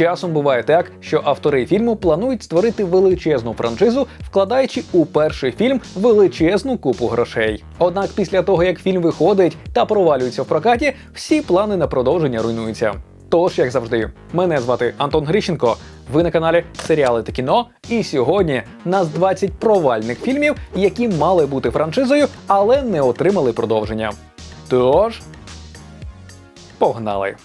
Часом буває так, що автори фільму планують створити величезну франшизу, вкладаючи у перший фільм величезну купу грошей. Однак після того, як фільм виходить та провалюється в прокаті, всі плани на продовження руйнуються. Тож, як завжди, мене звати Антон Грищенко. Ви на каналі Серіали та кіно. І сьогодні нас 20 провальних фільмів, які мали бути франшизою, але не отримали продовження. Тож, погнали!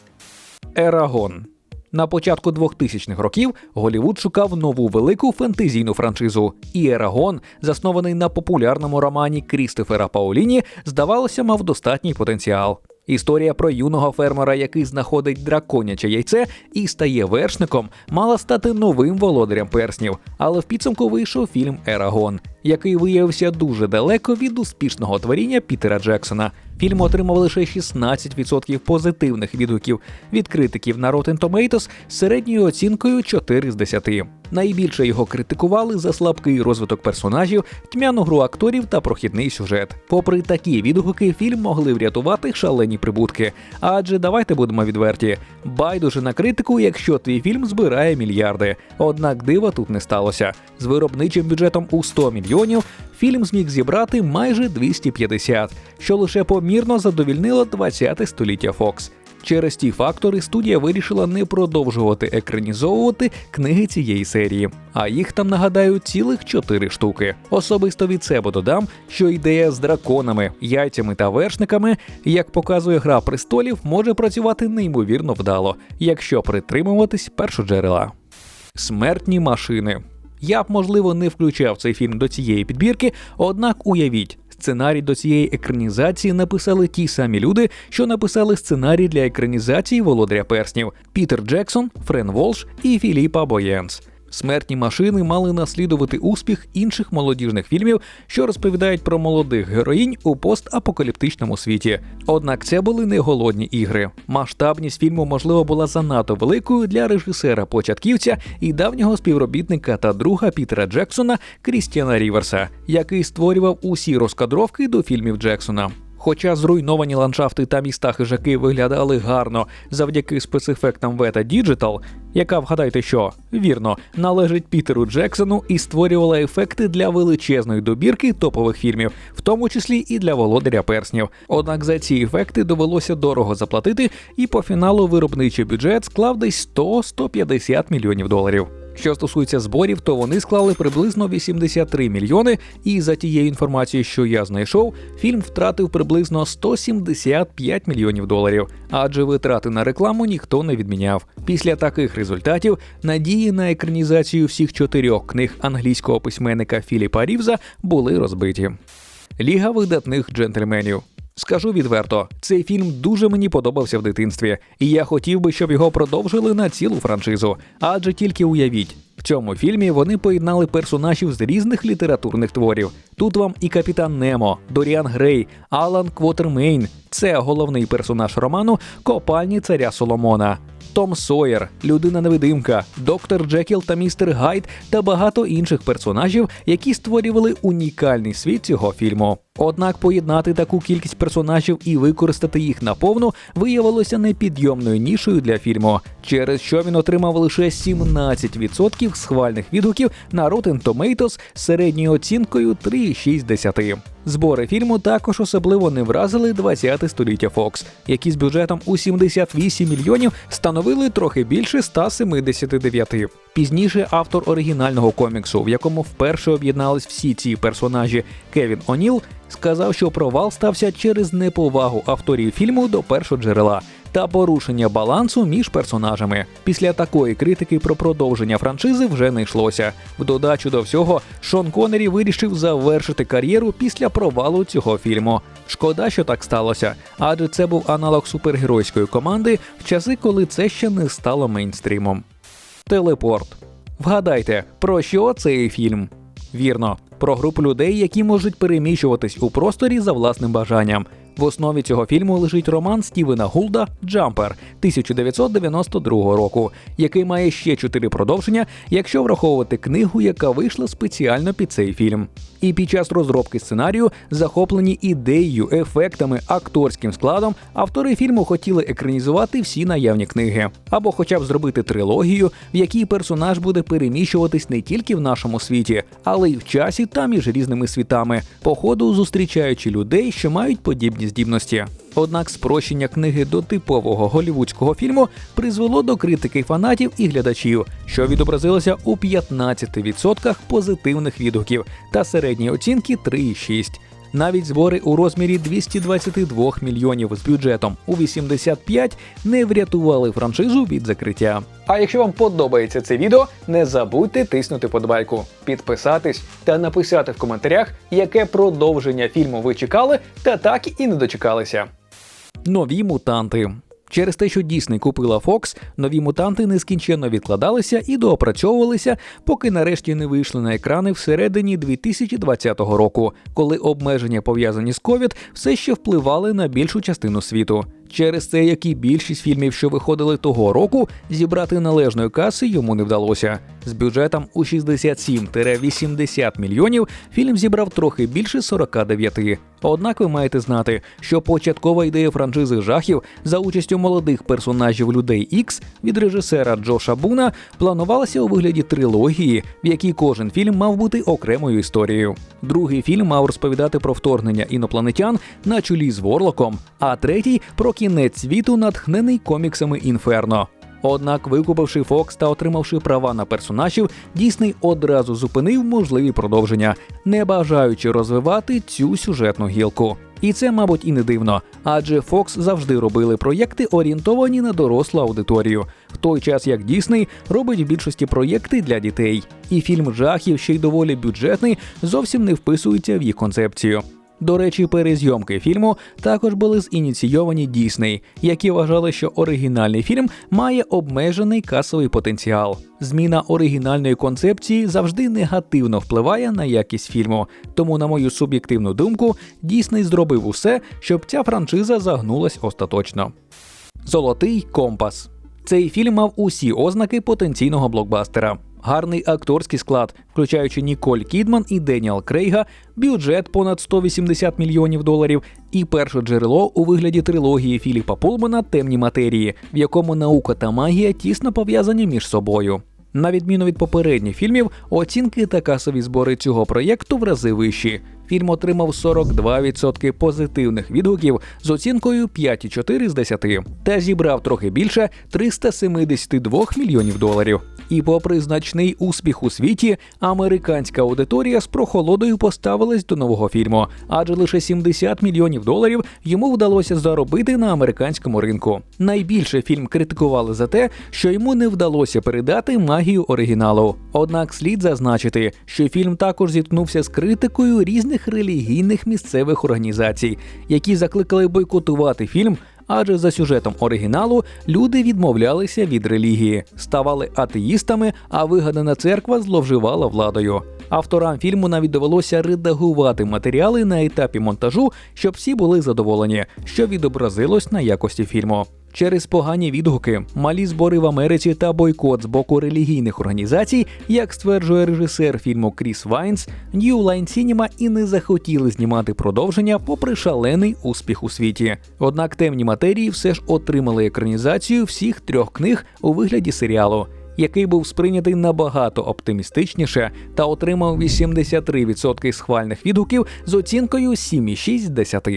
Ерагон. На початку 2000-х років Голівуд шукав нову велику фентезійну франшизу. І Ерагон, заснований на популярному романі Крістофера Пауліні, здавалося, мав достатній потенціал. Історія про юного фермера, який знаходить драконяче яйце і стає вершником, мала стати новим володарем перснів. Але в підсумку вийшов фільм Ерагон, який виявився дуже далеко від успішного творіння Пітера Джексона. Фільм отримав лише 16% позитивних відгуків від критиків на Rotten Tomatoes з середньою оцінкою 4 з 10. Найбільше його критикували за слабкий розвиток персонажів, тьмяну гру акторів та прохідний сюжет. Попри такі відгуки, фільм могли врятувати шалені прибутки. Адже давайте будемо відверті. Байдуже на критику, якщо твій фільм збирає мільярди. Однак дива тут не сталося. З виробничим бюджетом у 100 мільйонів фільм зміг зібрати майже 250, що лише помірно задовільнило 20-те століття Фокс. Через ті фактори студія вирішила не продовжувати екранізовувати книги цієї серії, а їх там нагадаю цілих чотири штуки. Особисто від себе додам, що ідея з драконами, яйцями та вершниками, як показує гра престолів, може працювати неймовірно вдало, якщо притримуватись першоджерела. Смертні машини. Я б, можливо, не включав цей фільм до цієї підбірки, однак уявіть, сценарій до цієї екранізації написали ті самі люди, що написали сценарій для екранізації Володаря перснів: Пітер Джексон, Френ Волш і Філіпа Боєнс. Смертні машини мали наслідувати успіх інших молодіжних фільмів, що розповідають про молодих героїнь у постапокаліптичному світі. Однак це були не голодні ігри. Масштабність фільму, можливо, була занадто великою для режисера початківця і давнього співробітника та друга Пітера Джексона Крістіана Ріверса, який створював усі розкадровки до фільмів Джексона. Хоча зруйновані ландшафти та міста хижаки виглядали гарно завдяки спецефектам Вета Digital, яка вгадайте, що вірно належить Пітеру Джексону і створювала ефекти для величезної добірки топових фільмів, в тому числі і для володаря перснів. Однак за ці ефекти довелося дорого заплатити, і по фіналу виробничий бюджет склав десь 100-150 мільйонів доларів. Що стосується зборів, то вони склали приблизно 83 мільйони, і за тією інформацією, що я знайшов, фільм втратив приблизно 175 мільйонів доларів, адже витрати на рекламу ніхто не відміняв. Після таких результатів надії на екранізацію всіх чотирьох книг англійського письменника Філіпа Рівза були розбиті. Ліга видатних джентльменів. Скажу відверто, цей фільм дуже мені подобався в дитинстві, і я хотів би, щоб його продовжили на цілу франшизу. Адже тільки уявіть, в цьому фільмі вони поєднали персонажів з різних літературних творів. Тут вам і капітан Немо, Доріан Грей, Алан Квотермейн. Це головний персонаж роману Копальні царя Соломона. Том Сойер, людина невидимка, доктор Джекіл та містер Гайд та багато інших персонажів, які створювали унікальний світ цього фільму. Однак поєднати таку кількість персонажів і використати їх наповну виявилося непідйомною нішою для фільму, через що він отримав лише 17% схвальних відгуків на Rotten Tomatoes середньою оцінкою 3,6. Збори фільму також особливо не вразили 20 століття Fox, які з бюджетом у 78 мільйонів становили трохи більше 179. Пізніше автор оригінального коміксу, в якому вперше об'єднались всі ці персонажі Кевін О'Ніл, сказав, що провал стався через неповагу авторів фільму до першого джерела та порушення балансу між персонажами. Після такої критики про продовження франшизи вже не йшлося. В додачу до всього, Шон Коннері вирішив завершити кар'єру після провалу цього фільму. Шкода, що так сталося, адже це був аналог супергеройської команди в часи, коли це ще не стало мейнстрімом. Телепорт. Вгадайте, про що цей фільм? Вірно, про групу людей, які можуть переміщуватись у просторі за власним бажанням. В основі цього фільму лежить роман Стівена Гулда Джампер 1992 року, який має ще чотири продовження, якщо враховувати книгу, яка вийшла спеціально під цей фільм. І під час розробки сценарію, захоплені ідеєю, ефектами, акторським складом, автори фільму хотіли екранізувати всі наявні книги, або хоча б зробити трилогію, в якій персонаж буде переміщуватись не тільки в нашому світі, але й в часі та між різними світами, по ходу зустрічаючи людей, що мають подібні здібності. Однак спрощення книги до типового голівудського фільму призвело до критики фанатів і глядачів, що відобразилося у 15% позитивних відгуків та середньої оцінки 3,6. Навіть збори у розмірі 222 мільйонів з бюджетом у 85 не врятували франшизу від закриття. А якщо вам подобається це відео, не забудьте тиснути подбайку, підписатись та написати в коментарях, яке продовження фільму ви чекали, та так і не дочекалися. Нові мутанти. Через те, що Дісней купила Fox, нові мутанти нескінченно відкладалися і доопрацьовувалися, поки нарешті не вийшли на екрани всередині 2020 року, коли обмеження пов'язані з COVID все ще впливали на більшу частину світу. Через це, як і більшість фільмів, що виходили того року, зібрати належної каси йому не вдалося. З бюджетом у 67-80 мільйонів фільм зібрав трохи більше 49. Однак ви маєте знати, що початкова ідея франшизи жахів за участю молодих персонажів людей Ікс від режисера Джоша Буна планувалася у вигляді трилогії, в якій кожен фільм мав бути окремою історією. Другий фільм мав розповідати про вторгнення інопланетян на чолі з Ворлоком, а третій про кінець світу, натхнений коміксами Інферно. Однак, викупивши Фокс та отримавши права на персонажів, Дісней одразу зупинив можливі продовження, не бажаючи розвивати цю сюжетну гілку. І це, мабуть, і не дивно, адже Fox завжди робили проєкти, орієнтовані на дорослу аудиторію, в той час як Дісней робить в більшості проєкти для дітей. І фільм жахів, ще й доволі бюджетний, зовсім не вписується в їх концепцію. До речі, перезйомки фільму також були зініційовані Дісней, які вважали, що оригінальний фільм має обмежений касовий потенціал. Зміна оригінальної концепції завжди негативно впливає на якість фільму. Тому, на мою суб'єктивну думку, Дісней зробив усе, щоб ця франшиза загнулась остаточно. Золотий компас. Цей фільм мав усі ознаки потенційного блокбастера. Гарний акторський склад, включаючи Ніколь Кідман і Деніал Крейга, бюджет понад 180 мільйонів доларів, і перше джерело у вигляді трилогії Філіпа Пулмана Темні матерії, в якому наука та магія тісно пов'язані між собою. На відміну від попередніх фільмів, оцінки та касові збори цього проєкту в рази вищі. Фільм отримав 42% позитивних відгуків з оцінкою 5,4 з 10 та зібрав трохи більше 372 мільйонів доларів. І, попри значний успіх у світі, американська аудиторія з прохолодою поставилась до нового фільму, адже лише 70 мільйонів доларів йому вдалося заробити на американському ринку. Найбільше фільм критикували за те, що йому не вдалося передати магію оригіналу. Однак слід зазначити, що фільм також зіткнувся з критикою різних релігійних місцевих організацій, які закликали бойкотувати фільм адже за сюжетом оригіналу люди відмовлялися від релігії, ставали атеїстами, а вигадана церква зловживала владою. Авторам фільму навіть довелося редагувати матеріали на етапі монтажу, щоб всі були задоволені, що відобразилось на якості фільму. Через погані відгуки, малі збори в Америці та бойкот з боку релігійних організацій, як стверджує режисер фільму Кріс Вайнс, New Line Cinema і не захотіли знімати продовження, попри шалений успіх у світі. Однак темні матерії все ж отримали екранізацію всіх трьох книг у вигляді серіалу. Який був сприйнятий набагато оптимістичніше та отримав 83% схвальних відгуків з оцінкою 7,6 з 10.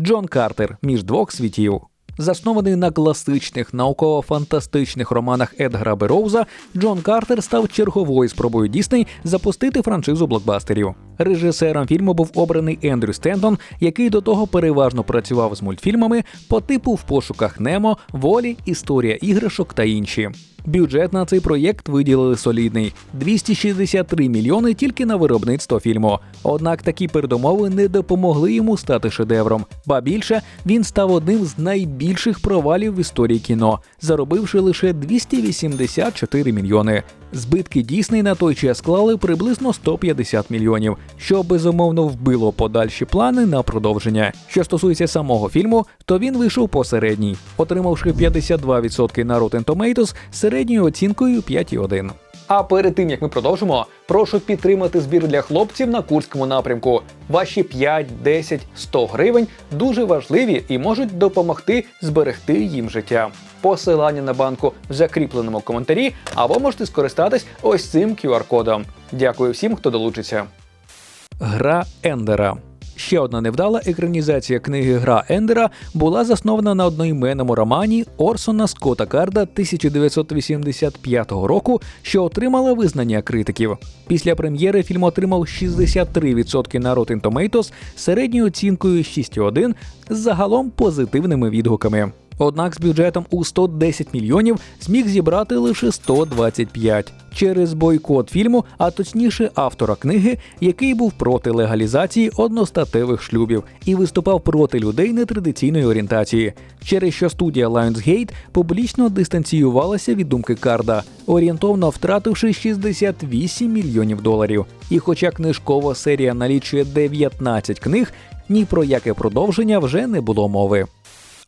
Джон Картер між двох світів. Заснований на класичних науково-фантастичних романах Едгара Бероуза, Джон Картер став черговою спробою Дісней запустити франшизу блокбастерів. Режисером фільму був обраний Ендрю Стентон, який до того переважно працював з мультфільмами по типу в пошуках Немо, волі, історія іграшок та інші. Бюджет на цей проєкт виділили солідний 263 мільйони тільки на виробництво фільму. Однак такі передумови не допомогли йому стати шедевром. Ба більше він став одним з найбільших провалів в історії кіно, заробивши лише 284 мільйони. Збитки Дісней на той час склали приблизно 150 мільйонів, що безумовно вбило подальші плани на продовження. Що стосується самого фільму, то він вийшов посередній, отримавши 52% на Rotten Tomatoes середньою оцінкою 5,1. А перед тим як ми продовжимо, прошу підтримати збір для хлопців на курському напрямку. Ваші 5, 10, 100 гривень дуже важливі і можуть допомогти зберегти їм життя. Посилання на банку в закріпленому коментарі або можете скористатись ось цим QR-кодом. Дякую всім, хто долучиться. Гра Ендера. Ще одна невдала екранізація книги Гра Ендера була заснована на одноіменному романі Орсона Скотта Карда 1985 року, що отримала визнання критиків. Після прем'єри фільм отримав 63% на Rotten Tomatoes середньою оцінкою 6,1 з загалом позитивними відгуками. Однак з бюджетом у 110 мільйонів зміг зібрати лише 125 через бойкот фільму, а точніше автора книги, який був проти легалізації одностатевих шлюбів і виступав проти людей нетрадиційної орієнтації, через що студія Lionsgate публічно дистанціювалася від думки Карда, орієнтовно втративши 68 мільйонів доларів. І хоча книжкова серія налічує 19 книг, ні про яке продовження вже не було мови.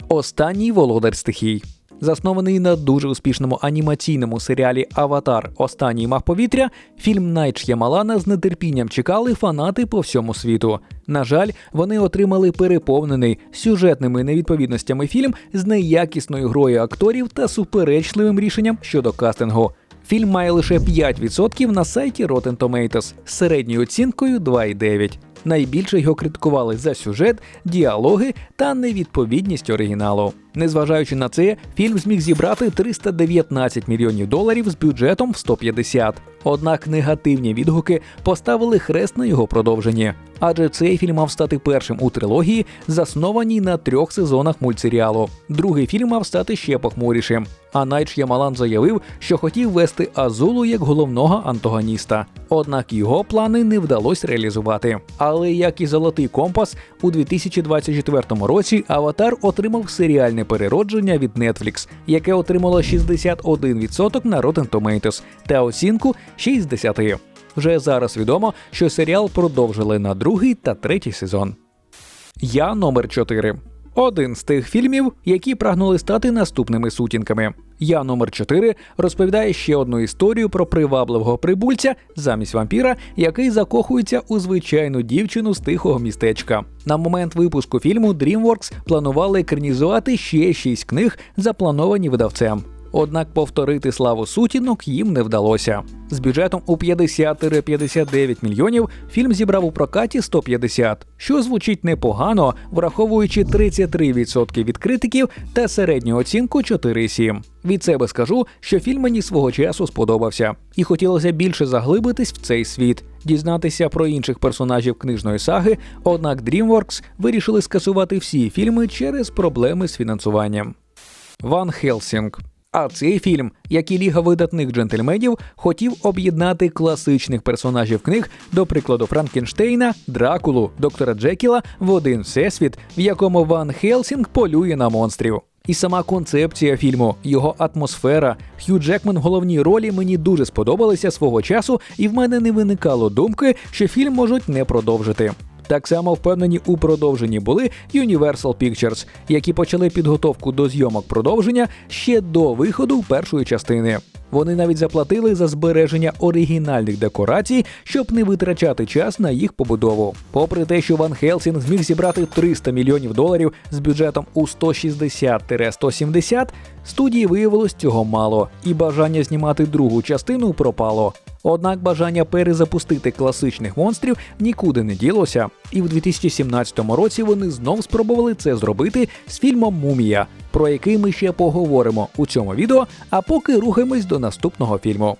Останній володар стихій. Заснований на дуже успішному анімаційному серіалі Аватар Останній мах повітря, фільм Найт Ш'ямалана з нетерпінням чекали фанати по всьому світу. На жаль, вони отримали переповнений сюжетними невідповідностями фільм з неякісною грою акторів та суперечливим рішенням щодо кастингу. Фільм має лише 5% на сайті Rotten Tomatoes з середньою оцінкою 2,9. Найбільше його критикували за сюжет, діалоги та невідповідність оригіналу. Незважаючи на це, фільм зміг зібрати 319 мільйонів доларів з бюджетом в 150. Однак негативні відгуки поставили хрест на його продовженні. Адже цей фільм мав стати першим у трилогії, заснованій на трьох сезонах мультсеріалу. Другий фільм мав стати ще похмурішим. А Найт Ямалан заявив, що хотів вести Азулу як головного антагоніста. Однак його плани не вдалося реалізувати. Але як і золотий компас, у 2024 році Аватар отримав серіальне переродження від Netflix, яке отримало 61% на Rotten Tomatoes та оцінку 60. Вже зараз відомо, що серіал продовжили на другий та третій сезон. Я номер 4 один з тих фільмів, які прагнули стати наступними сутінками. Я номер 4 розповідає ще одну історію про привабливого прибульця замість вампіра, який закохується у звичайну дівчину з тихого містечка. На момент випуску фільму DreamWorks планували екранізувати ще шість книг, заплановані видавцем. Однак повторити славу сутінок їм не вдалося. З бюджетом у 50-59 мільйонів фільм зібрав у прокаті 150, що звучить непогано, враховуючи 33% від критиків та середню оцінку 4,7. Від себе скажу, що фільм мені свого часу сподобався, і хотілося більше заглибитись в цей світ, дізнатися про інших персонажів книжної саги. Однак DreamWorks вирішили скасувати всі фільми через проблеми з фінансуванням. Ван Хелсінг а цей фільм, як і Ліга видатних джентльменів, хотів об'єднати класичних персонажів книг, до прикладу, Франкенштейна, Дракулу, доктора Джекіла в один всесвіт, в якому Ван Хелсінг полює на монстрів. І сама концепція фільму, його атмосфера, Хью Джекман в головній ролі мені дуже сподобалися свого часу, і в мене не виникало думки, що фільм можуть не продовжити. Так само впевнені у продовженні були Universal Pictures, які почали підготовку до зйомок продовження ще до виходу першої частини. Вони навіть заплатили за збереження оригінальних декорацій, щоб не витрачати час на їх побудову. Попри те, що Ван Хелсінг зміг зібрати 300 мільйонів доларів з бюджетом у 160-170, студії виявилось цього мало, і бажання знімати другу частину пропало. Однак бажання перезапустити класичних монстрів нікуди не ділося, і в 2017 році вони знов спробували це зробити з фільмом Мумія, про який ми ще поговоримо у цьому відео. А поки рухаємось до наступного фільму.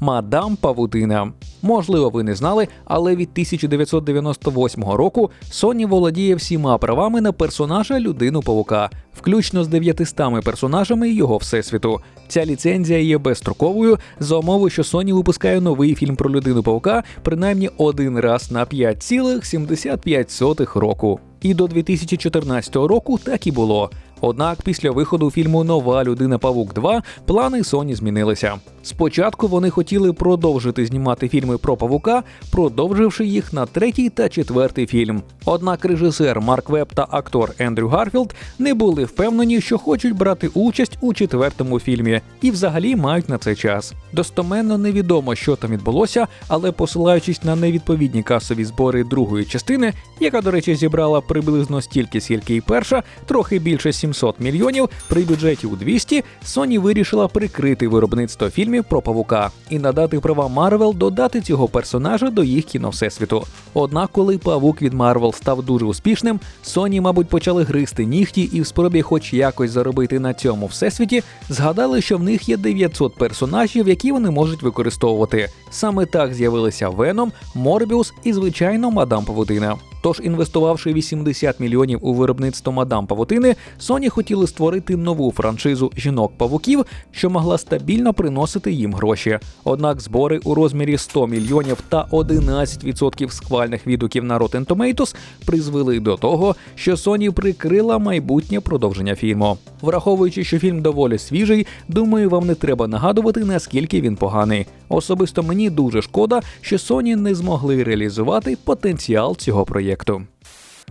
Мадам Павутина. Можливо, ви не знали, але від 1998 року Sony володіє всіма правами на персонажа людину павука, включно з 900 персонажами його всесвіту. Ця ліцензія є безстроковою за умови, що Sony випускає новий фільм про людину павука принаймні один раз на 5,75 року. І до 2014 року так і було. Однак після виходу фільму Нова людина Павук 2 плани Sony змінилися. Спочатку вони хотіли продовжити знімати фільми про павука, продовживши їх на третій та четвертий фільм. Однак режисер Марк Веб та актор Ендрю Гарфілд не були впевнені, що хочуть брати участь у четвертому фільмі, і взагалі мають на це час. Достоменно невідомо, що там відбулося, але посилаючись на невідповідні касові збори другої частини, яка, до речі, зібрала приблизно стільки, скільки і перша, трохи більше 700 мільйонів при бюджеті у 200, Sony вирішила прикрити виробництво фільмів про павука і надати права Марвел додати цього персонажа до їх кіно всесвіту. Однак, коли павук від Марвел став дуже успішним, Sony, мабуть, почали гризти нігті і в спробі, хоч якось заробити на цьому всесвіті, згадали, що в них є 900 персонажів, які вони можуть використовувати. Саме так з'явилися Веном, Морбіус і, звичайно, мадам Павутина. Тож, інвестувавши 80 мільйонів у виробництво мадам Павутини, Sony хотіли створити нову франшизу жінок-павуків, що могла стабільно приносити їм гроші. Однак збори у розмірі 100 мільйонів та 11% схвальних відгуків на Rotten Tomatoes призвели до того, що Sony прикрила майбутнє продовження фільму. Враховуючи, що фільм доволі свіжий, думаю, вам не треба нагадувати, наскільки він поганий. Особисто мені дуже шкода, що Sony не змогли реалізувати потенціал цього проєкту.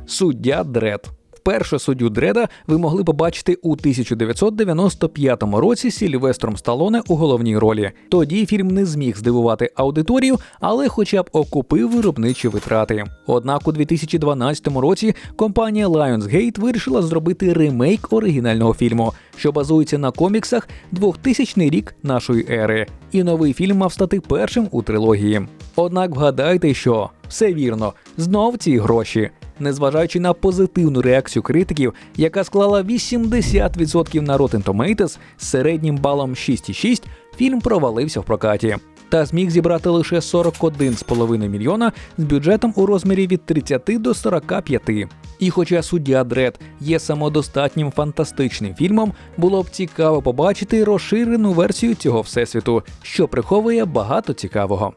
Суддя Дред. Вперше суддю Дреда ви могли побачити у 1995 році Сільвестром Сталоне у головній ролі. Тоді фільм не зміг здивувати аудиторію, але хоча б окупив виробничі витрати. Однак у 2012 році компанія Lionsgate вирішила зробити ремейк оригінального фільму, що базується на коміксах 2000 рік нашої ери. І новий фільм мав стати першим у трилогії. Однак вгадайте, що все вірно, знов ці гроші. Незважаючи на позитивну реакцію критиків, яка склала 80% на Rotten Tomatoes з середнім балом 6,6, фільм провалився в прокаті. Та зміг зібрати лише 41,5 мільйона з бюджетом у розмірі від 30 до 45. І хоча суддя Дред є самодостатнім фантастичним фільмом, було б цікаво побачити розширену версію цього всесвіту, що приховує багато цікавого.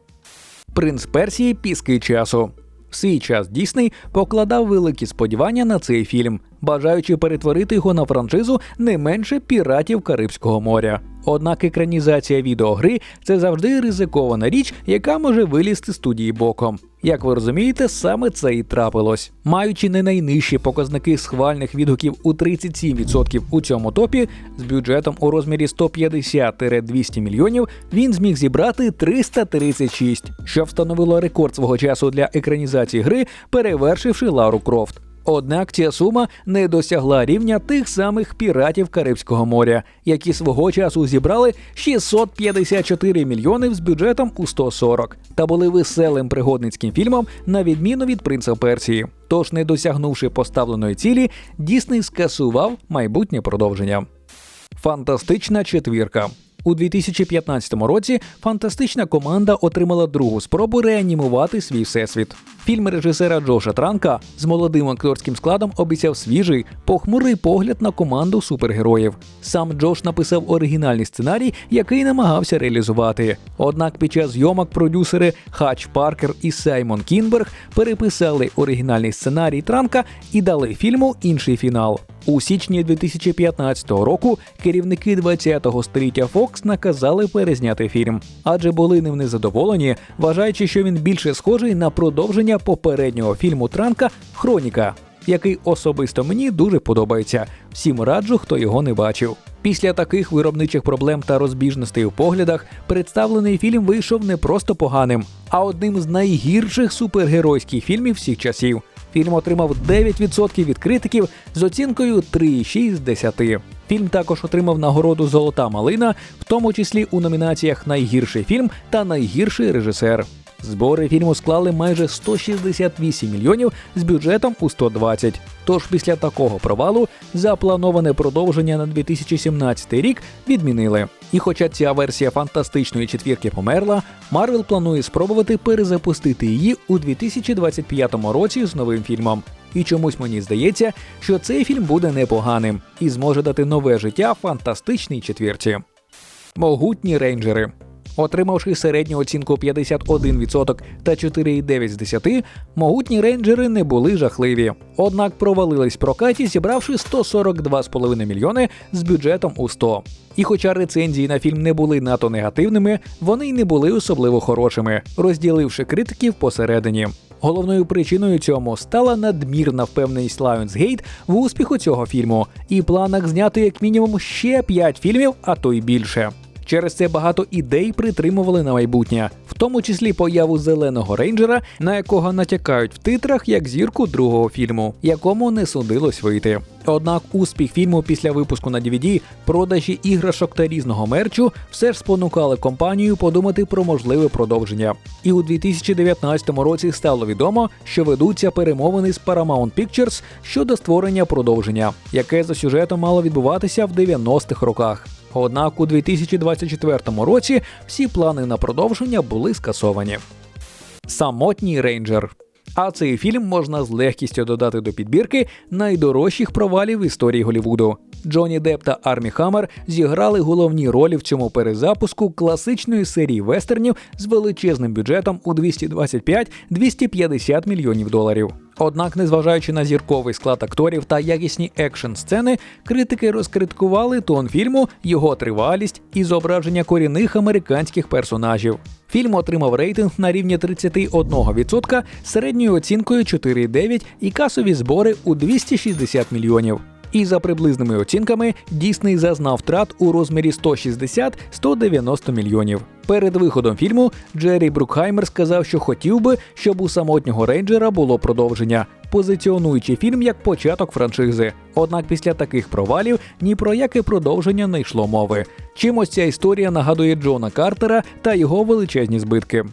Принц Персії піски часу. В свій час Дісней покладав великі сподівання на цей фільм, бажаючи перетворити його на франшизу не менше піратів Карибського моря. Однак екранізація відеогри це завжди ризикована річ, яка може вилізти студії боком. Як ви розумієте, саме це і трапилось. Маючи не найнижчі показники схвальних відгуків у 37% у цьому топі, з бюджетом у розмірі 150-200 мільйонів, він зміг зібрати 336, що встановило рекорд свого часу для екранізації гри, перевершивши Лару Крофт. Однак ця сума не досягла рівня тих самих піратів Карибського моря, які свого часу зібрали 654 мільйони з бюджетом у 140 та були веселим пригодницьким фільмом на відміну від принца Персії. Тож, не досягнувши поставленої цілі, Дісней скасував майбутнє продовження. Фантастична четвірка. У 2015 році фантастична команда отримала другу спробу реанімувати свій всесвіт. Фільм режисера Джоша Транка з молодим акторським складом обіцяв свіжий, похмурий погляд на команду супергероїв. Сам Джош написав оригінальний сценарій, який намагався реалізувати. Однак під час зйомок продюсери Хач Паркер і Саймон Кінберг переписали оригінальний сценарій Транка і дали фільму інший фінал. У січні 2015 року керівники 20-го століття Фокс наказали перезняти фільм, адже були ним незадоволені, вважаючи, що він більше схожий на продовження попереднього фільму Транка Хроніка, який особисто мені дуже подобається. Всім раджу, хто його не бачив. Після таких виробничих проблем та розбіжностей у поглядах представлений фільм вийшов не просто поганим, а одним з найгірших супергеройських фільмів всіх часів. Фільм отримав 9% від критиків з оцінкою 3,6 з 10. Фільм також отримав нагороду Золота малина, в тому числі у номінаціях Найгірший фільм та найгірший режисер. Збори фільму склали майже 168 мільйонів з бюджетом у 120. Тож після такого провалу заплановане продовження на 2017 рік відмінили. І хоча ця версія фантастичної четвірки померла, Марвел планує спробувати перезапустити її у 2025 році з новим фільмом. І чомусь мені здається, що цей фільм буде непоганим і зможе дати нове життя фантастичній четвірці. Могутні рейнджери. Отримавши середню оцінку 51% та 4,9 з 10, могутні рейнджери не були жахливі. Однак провалились в прокаті, зібравши 142,5 мільйони з бюджетом у 100. І хоча рецензії на фільм не були надто негативними, вони й не були особливо хорошими, розділивши критиків посередині. Головною причиною цьому стала надмірна впевненість Lionsgate в успіху цього фільму і планах зняти як мінімум ще 5 фільмів, а то й більше. Через це багато ідей притримували на майбутнє, в тому числі появу зеленого рейнджера, на якого натякають в титрах як зірку другого фільму, якому не судилось вийти. Однак успіх фільму після випуску на DVD, продажі іграшок та різного мерчу все ж спонукали компанію подумати про можливе продовження. І у 2019 році стало відомо, що ведуться перемовини з Paramount Pictures щодо створення продовження, яке за сюжетом мало відбуватися в 90-х роках. Однак у 2024 році всі плани на продовження були скасовані. Самотній рейнджер. А цей фільм можна з легкістю додати до підбірки найдорожчих провалів в історії Голівуду. Джонні Депп та Армі Хаммер зіграли головні ролі в цьому перезапуску класичної серії вестернів з величезним бюджетом у 225-250 мільйонів доларів. Однак, незважаючи на зірковий склад акторів та якісні екшн сцени, критики розкриткували тон фільму, його тривалість і зображення корінних американських персонажів. Фільм отримав рейтинг на рівні 31% з середньою оцінкою 4,9 і касові збори у 260 мільйонів. І за приблизними оцінками Дісней зазнав втрат у розмірі 160-190 мільйонів. Перед виходом фільму Джері Брукхаймер сказав, що хотів би, щоб у самотнього рейнджера було продовження, позиціонуючи фільм як початок франшизи. Однак після таких провалів ні про яке продовження не йшло мови. Чимось ця історія нагадує Джона Картера та його величезні збитки.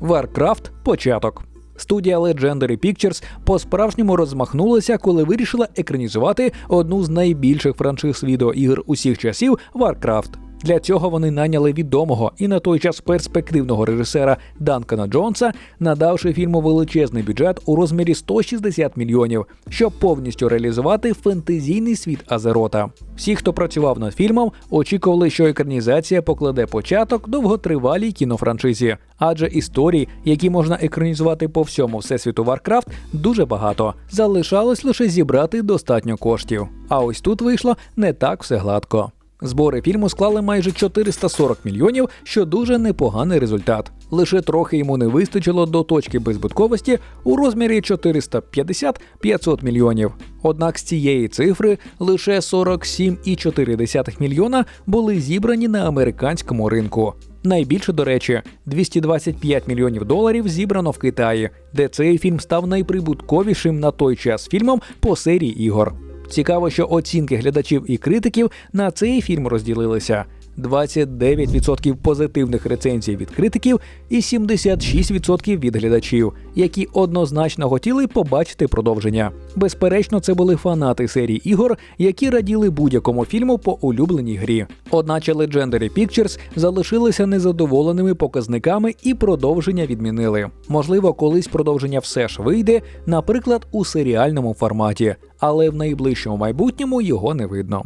Warcraft – початок. Студія Legendary Pictures по-справжньому розмахнулася, коли вирішила екранізувати одну з найбільших франшиз відеоігр усіх часів Warcraft. Для цього вони наняли відомого і на той час перспективного режисера Данкана Джонса, надавши фільму величезний бюджет у розмірі 160 мільйонів, щоб повністю реалізувати фентезійний світ Азерота. Всі, хто працював над фільмом, очікували, що екранізація покладе початок довготривалій кінофраншизі, адже історій, які можна екранізувати по всьому всесвіту Warcraft, дуже багато. Залишалось лише зібрати достатньо коштів. А ось тут вийшло не так все гладко. Збори фільму склали майже 440 мільйонів, що дуже непоганий результат. Лише трохи йому не вистачило до точки беззбитковості у розмірі 450-500 мільйонів. Однак з цієї цифри лише 47,4 мільйона були зібрані на американському ринку. Найбільше, до речі, 225 мільйонів доларів зібрано в Китаї, де цей фільм став найприбутковішим на той час фільмом по серії ігор. Цікаво, що оцінки глядачів і критиків на цей фільм розділилися. 29% позитивних рецензій від критиків і 76% від глядачів, які однозначно хотіли побачити продовження. Безперечно, це були фанати серії ігор, які раділи будь-якому фільму по улюбленій грі. Одначе Legendary Pictures залишилися незадоволеними показниками і продовження відмінили. Можливо, колись продовження все ж вийде, наприклад, у серіальному форматі, але в найближчому майбутньому його не видно.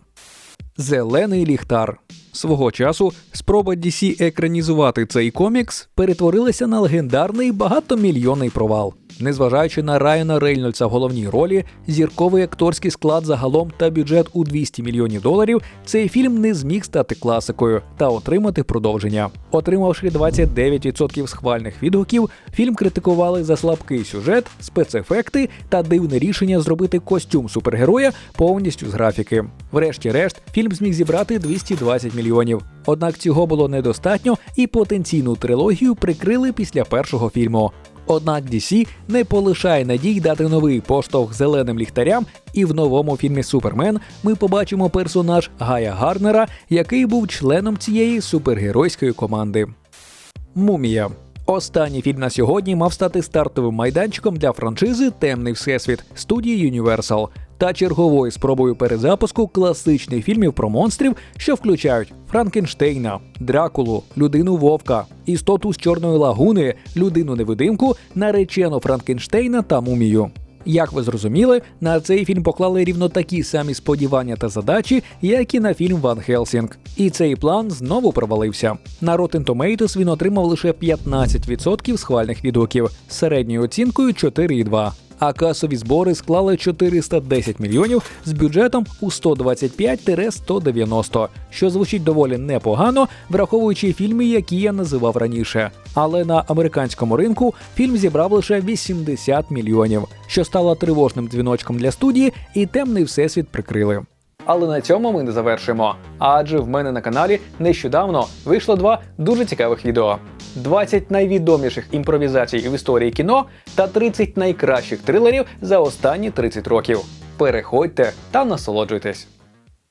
Зелений ліхтар. Свого часу спроба DC екранізувати цей комікс перетворилася на легендарний багатомільйонний провал. Незважаючи на Райана Рейнольдса в головній ролі, зірковий акторський склад загалом та бюджет у 200 мільйонів доларів, цей фільм не зміг стати класикою та отримати продовження. Отримавши 29% схвальних відгуків, фільм критикували за слабкий сюжет, спецефекти та дивне рішення зробити костюм супергероя повністю з графіки. Врешті-решт, фільм зміг зібрати 220 мільйонів. Однак цього було недостатньо, і потенційну трилогію прикрили після першого фільму. Однак DC не полишає надій дати новий поштовх зеленим ліхтарям, і в новому фільмі Супермен ми побачимо персонаж Гая Гарнера, який був членом цієї супергеройської команди. Мумія. Останній фільм на сьогодні мав стати стартовим майданчиком для франшизи Темний Всесвіт студії Universal та черговою спробою перезапуску класичних фільмів про монстрів, що включають Франкенштейна, Дракулу, людину Вовка, істоту з Чорної лагуни, людину невидимку, наречену Франкенштейна та мумію. Як ви зрозуміли, на цей фільм поклали рівно такі самі сподівання та задачі, як і на фільм Ван Хелсінг. І цей план знову провалився. На Rotten Tomatoes він отримав лише 15% схвальних відгуків з середньою оцінкою 4,2. А касові збори склали 410 мільйонів з бюджетом у 125-190, що звучить доволі непогано, враховуючи фільми, які я називав раніше. Але на американському ринку фільм зібрав лише 80 мільйонів, що стало тривожним дзвіночком для студії, і темний всесвіт прикрили. Але на цьому ми не завершимо. Адже в мене на каналі нещодавно вийшло два дуже цікавих відео: 20 найвідоміших імпровізацій в історії кіно та 30 найкращих трилерів за останні 30 років. Переходьте та насолоджуйтесь.